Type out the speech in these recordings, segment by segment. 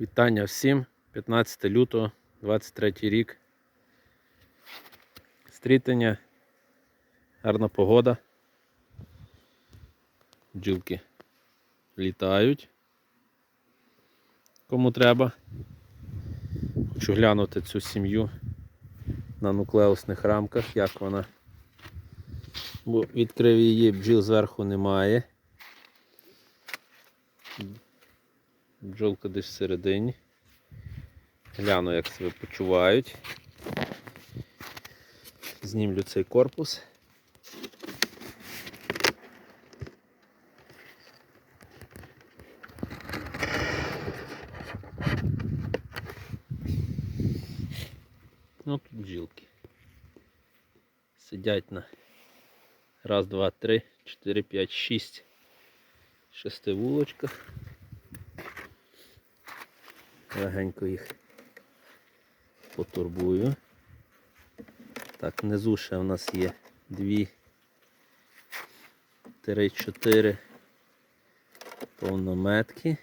Вітання всім. 15 лютого, 23 рік. Стрітення, гарна погода. Бджілки літають. Кому треба. Хочу глянути цю сім'ю на нуклеусних рамках, як вона. Бо відкрив її, бджіл зверху немає. Бджолка десь всередині. Гляну, як себе почувають. Знімлю цей корпус. Ну тут бджілки. Сидять на раз, два, три, чотири, п'ять, шість. Шести вулочках. Легенько їх потурбую. Так, внизу ще у нас є дві, три, чотири повнометки.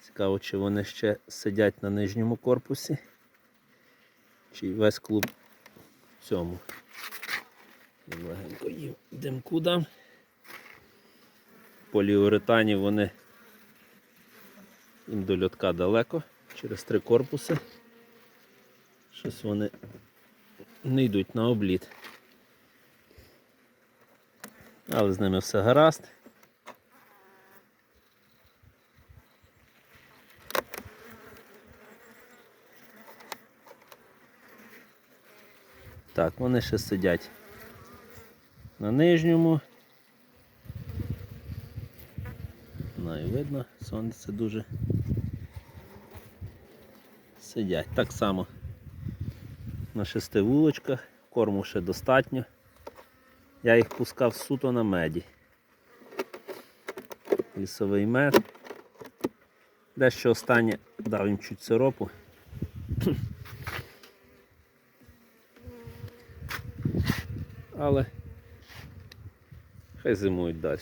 Цікаво, чи вони ще сидять на нижньому корпусі, чи весь клуб в цьому. Легенько їм димку дам. Поліуретані вони їм до льотка далеко, через три корпуси. Щось вони не йдуть на обліт. Але з ними все гаразд. Так, вони ще сидять на нижньому. Видно, сонце дуже сидять. Так само на шести вулочках, корму ще достатньо. Я їх пускав суто на меді. Лісовий мед. Дещо останнє дав їм чуть сиропу. Але хай зимують далі.